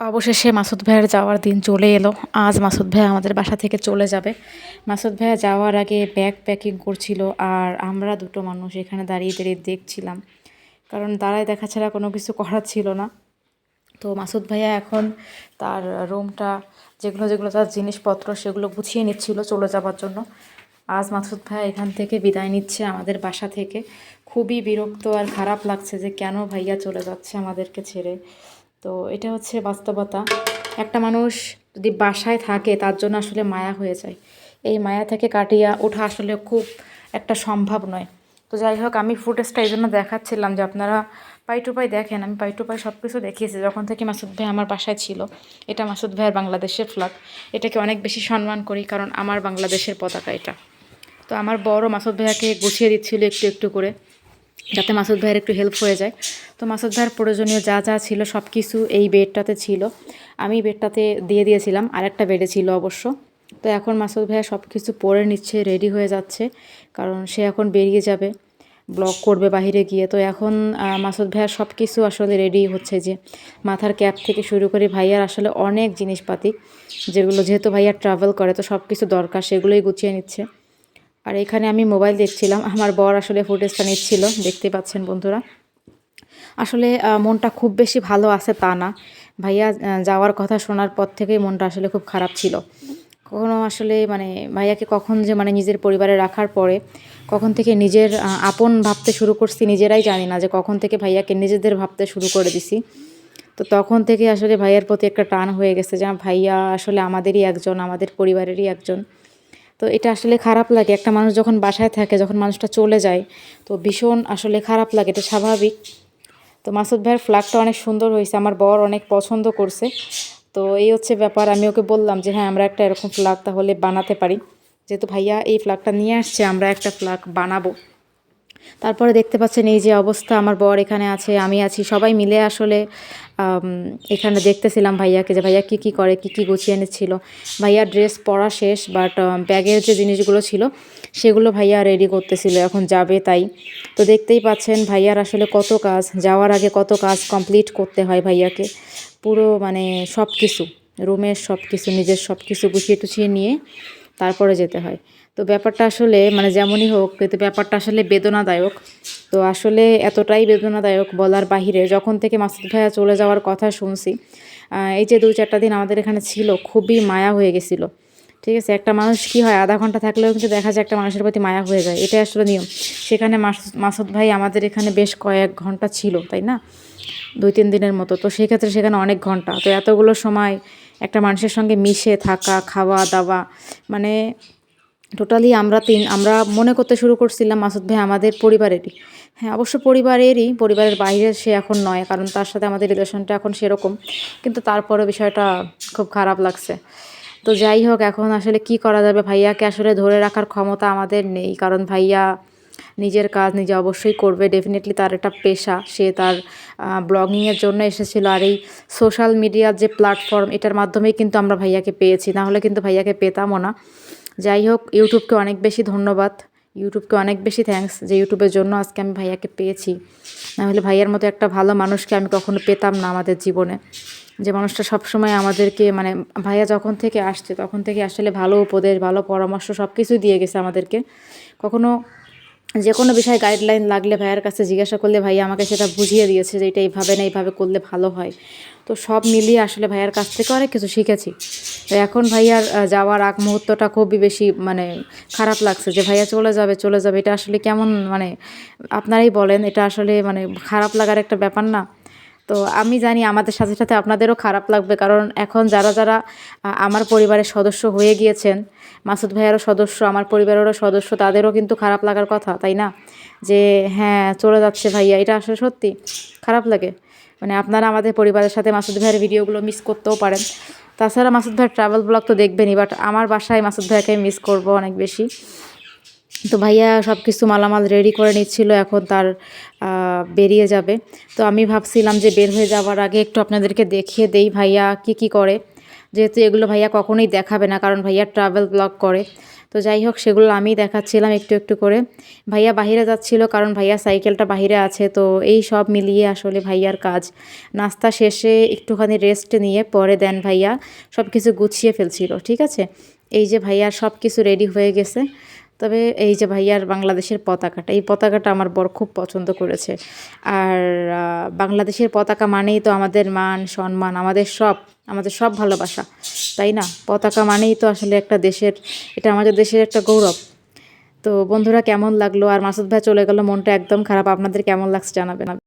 অবশেষে মাসুদ ভাইয়ের যাওয়ার দিন চলে এলো। আজ মাসুদ ভাইয়া আমাদের বাসা থেকে চলে যাবে। মাসুদ ভাইয়া যাওয়ার আগে ব্যাগ প্যাকিং করছিল আর আমরা দুটো মানুষ এখানে দাঁড়িয়ে দাঁড়িয়ে দেখছিলাম। কারণ দাঁড়ায় দেখা ছাড়া কোনো কিছু করার ছিল না। তো মাসুদ ভাইয়া এখন তার রুমটা যেগুলো যেগুলো তার জিনিসপত্র সেগুলো গুছিয়ে নিচ্ছিল চলে যাবার জন্য। আজ মাসুদ ভাইয়া এখান থেকে বিদায় নিচ্ছে আমাদের বাসা থেকে। খুবই বিরক্ত আর খারাপ লাগছে যে কেন ভাইয়া চলে যাচ্ছে আমাদেরকে ছেড়ে। তো এটা হচ্ছে বাস্তবতা। একটা মানুষ যদি বাসায় থাকে, তার জন্য আসলে মায়া হয়ে যায়। এই মায়া থেকে কাটিয়া ওঠা আসলে খুব একটা সম্ভব নয়। তো যাই হোক, আমি ফুটেজটা এই জন্য দেখাচ্ছিলাম যে আপনারা পাই টু পাই দেখেন, আমি পাই টু পাই সব কিছু দেখিয়েছি যখন থেকে মাসুদ ভাই আমার বাসায় ছিল। এটা মাসুদ ভাইয়ের বাংলাদেশের ফ্ল্যাগ এটাকে অনেক বেশি সম্মান করি কারণ আমার বাংলাদেশের পতাকা এটা। তো আমার বড় মাসুদ ভাইয়াকে গুছিয়ে দিচ্ছিল একটু একটু করে। যাতে মাসুদ ভাইয়ের একটু হেল্প হয়ে যায়। তো মাসুদ ভাইয়ের প্রয়োজনীয় যা যা ছিল সব কিছু এই বেডটাতে ছিল। আমি বেডটাতে দিয়ে দিয়েছিলাম, আরেকটা বেডে ছিল অবশ্য। তো এখন মাসুদ ভাইয়া সব কিছু পরে নিচ্ছে রেডি হয়ে যাচ্ছে, কারণ সে এখন বেরিয়ে যাবে ব্লগ করবে বাহিরে গিয়ে। তো এখন মাসুদ ভাইয়ার সব কিছু আসলে রেডি হচ্ছে যে, মাথার ক্যাপ থেকে শুরু করে ভাইয়ার আসলে অনেক জিনিসপাতি, যেগুলো যেহেতু ভাইয়া ট্রাভেল করে, তো সব কিছু দরকার, সেগুলোই গুছিয়ে নিচ্ছে। আর এখানে আমি মোবাইল দেখছিলাম। আমার বর আসলে ফুটেজটা নিচ্ছিল। দেখতে পাচ্ছেন বন্ধুরা। আসলে মনটা খুব বেশি ভালো আছে তা না। ভাইয়া যাওয়ার কথা শোনার পর থেকেই মনটা আসলে খুব খারাপ ছিল। কখনো আসলে মানে ভাইয়াকে কখন যে মানে নিজের পরিবারে রাখার পরে, কখন থেকে নিজের আপন ভাবতে শুরু করছি নিজেরাই জানি না যে কখন থেকে ভাইয়াকে নিজেদের ভাবতে শুরু করে দিছি। তো তখন থেকে আসলে ভাইয়ার প্রতি একটা টান হয়ে গেছে যে ভাইয়া আসলে আমাদেরই একজন, আমাদের পরিবারেরই একজন। তো এটা আসলে খারাপ লাগে। একটা মানুষ যখন বাসায় থাকে, যখন মানুষটা চলে যায়, তো ভীষণ আসলে খারাপ লাগে, এটা স্বাভাবিক। তো মাসুদ ভাইয়ের ফ্ল্যাগটা অনেক সুন্দর হয়েছে, আমার বর অনেক পছন্দ করছে। তো এই হচ্ছে ব্যাপার, আমি ওকে বললাম যে হ্যাঁ আমরা একটা এরকম ফ্ল্যাগ তাহলে বানাতে পারি। যেহেতু ভাইয়া এই ফ্ল্যাগটা নিয়ে আসছে, আমরা একটা ফ্ল্যাগ বানাবো। তারপরে দেখতে পাচ্ছেন এই যে অবস্থা, আমার বর এখানে আছে, আমি আছি, সবাই মিলে আসলে এখানে দেখতেছিলাম ভাইয়াকে যে ভাইয়া কী কী করে, কী কী গুছিয়ে এনেছিল। ভাইয়া ড্রেস পরা শেষ বাট ব্যাগের যে জিনিসগুলো ছিল, সেগুলো ভাইয়া রেডি করতেছিল, এখন যাবে তাই। তো দেখতেই পাচ্ছেন ভাইয়ার আসলে কত কাজ, যাওয়ার আগে কত কাজ কমপ্লিট করতে হয় ভাইয়াকে। পুরো মানে সব কিছু রুমের সব কিছু নিজের সব কিছু গুছিয়ে টুছিয়ে নিয়ে তারপরে যেতে হয়। তো ব্যাপারটা আসলে মানে যেমনই হোক কিন্তু ব্যাপারটা আসলে বেদনাদায়ক। তো আসলে এতটাই বেদনাদায়ক বলার বাহিরে যখন থেকে মাসুদ ভাইয়া চলে যাওয়ার কথা শুনছি এই যে দু চারটা দিন আমাদের এখানে ছিল, খুবই মায়া হয়ে গেছিল। ঠিক আছে, একটা মানুষ কি হয়, আধা ঘণ্টা থাকলেও কিন্তু দেখা যায় একটা মানুষের প্রতি মায়া হয়ে যায়। এটাই আসলে নিয়ম। সেখানে মাস- মাসুদ ভাই আমাদের এখানে বেশ কয়েক ঘণ্টা ছিল, তাই না? দুই তিন দিনের মতো। তো সেক্ষেত্রে সেখানে অনেক ঘণ্টা। তো এতগুলো সময় একটা মানুষের সঙ্গে মিশে থাকা, খাওয়া, দাওয়া মানে টোটালি আমরা তিন, আমরা মনে করতে শুরু করছিলাম মাসুদ ভাই আমাদের পরিবারেরই। হ্যাঁ অবশ্য পরিবারেরই, পরিবারের বাইরে সে এখন নয়, কারণ তার সাথে আমাদের রিলেশনটা এখন সেরকম, কিন্তু তারপরে বিষয়টা খুব খারাপ লাগছে। তো যাই হোক, এখন আসলে কি করা যাবে? ভাইয়াকে আসলে ধরে রাখার ক্ষমতা আমাদের নেই, কারণ ভাইয়া নিজের কাজ নিজে অবশ্যই করবে। ডেফিনেটলি তার একটা পেশা। সে তার ব্লগিংয়ের জন্য এসেছিল আর এই সোশ্যাল মিডিয়ার যে প্ল্যাটফর্ম এটার মাধ্যমেই কিন্তু আমরা ভাইয়াকে পেয়েছি। নাহলে কিন্তু ভাইয়াকে পেতামও না। যাই হোক, ইউটিউবকে অনেক বেশি ধন্যবাদ। ইউটিউবকে অনেক বেশি থ্যাঙ্কস যে ইউটিউবের জন্য আজকে আমি ভাইয়াকে পেয়েছি। নাহলে ভাইয়ার মতো একটা ভালো মানুষকে আমি কখনো পেতাম না আমাদের জীবনে। যে মানুষটা সবসময় আমাদেরকে মানে ভাইয়া যখন থেকে আসছে, তখন থেকে আসলে ভালো উপদেশ, ভালো পরামর্শ সব কিছুই দিয়ে গেছে আমাদেরকে। কখনো যে কোনো বিষয়ে গাইডলাইন লাগলে ভাইয়ার কাছে জিজ্ঞাসা করলে ভাইয়া আমাকে সেটা বুঝিয়ে দিয়েছে যে এটা এইভাবে না এইভাবে করলে ভালো হয়। তো সব মিলিয়ে আসলে ভাইয়ার কাছ থেকে অনেক কিছু শিখেছি। তো এখন ভাইয়ার যাওয়ার আগ মুহূর্তটা খুবই বেশি মানে খারাপ লাগছে যে ভাইয়া চলে যাবে চলে যাবে, এটা আসলে কেমন মানে আপনারাই বলেন, এটা আসলে মানে খারাপ লাগার একটা ব্যাপার না। তো আমি জানি আমাদের সাথে সাথে আপনাদেরও খারাপ লাগবে, কারণ এখন যারা যারা আমার পরিবারের সদস্য হয়ে গিয়েছেন, মাসুদ ভাইয়ারও সদস্য, আমার পরিবারেরও সদস্য, তাদেরও কিন্তু খারাপ লাগার কথা, তাই না? যে হ্যাঁ চলে যাচ্ছে ভাইয়া, এটা আসলে সত্যি, খারাপ লাগে। মানে আপনারা আমাদের পরিবারের সাথে মাসুদ ভাইয়ের ভিডিওগুলো মিস করতেও পারেন। তাছাড়া মাসুদ ভাইয়ের ট্রাভেল ব্লগ তো দেখবেনই বাট আমার বাসায় মাসুদ ভাইয়াকে মিস করব অনেক বেশি। তো ভাইয়া সব কিছু মালামাল রেডি করে নিচ্ছিল, এখন তার বেরিয়ে যাবে। তো আমি ভাবছিলাম যে বের হয়ে যাওয়ার আগে একটু আপনাদেরকে দেখিয়ে দেই ভাইয়া কি কি করে। যেহেতু এগুলো ভাইয়া কখনোই দেখাবে না, কারণ ভাইয়া ট্রাভেল ব্লগ করে। তো যাই হোক, সেগুলো আমি দেখাচ্ছিলাম একটু একটু করে। ভাইয়া বাহিরে যাচ্ছিল কারণ ভাইয়া সাইকেলটা বাহিরে আছে, তো এই সব মিলিয়ে আসলে ভাইয়ার কাজ। নাস্তা শেষে একটুখানি রেস্ট নিয়ে পরে দেন ভাইয়া সব কিছু গুছিয়ে ফেলছিল, ঠিক আছে? এই যে ভাইয়ার সব কিছু রেডি হয়ে গেছে। তবে এই যে ভাইয়ার বাংলাদেশের পতাকাটা, এই পতাকাটা আমার বর খুব পছন্দ করেছে। আর বাংলাদেশের পতাকা মানেই তো আমাদের মান, সম্মান, আমাদের সব আমাদের সব ভালোবাসা, তাই না? পতাকা মানেই তো আসলে একটা দেশের, এটা আমাদের দেশের একটা গৌরব। তো বন্ধুরা, কেমন লাগল? আর মাসুদ ভাই চলে গেল, মনটা একদম খারাপ। আপনাদের কেমন লাগছে জানাবেন।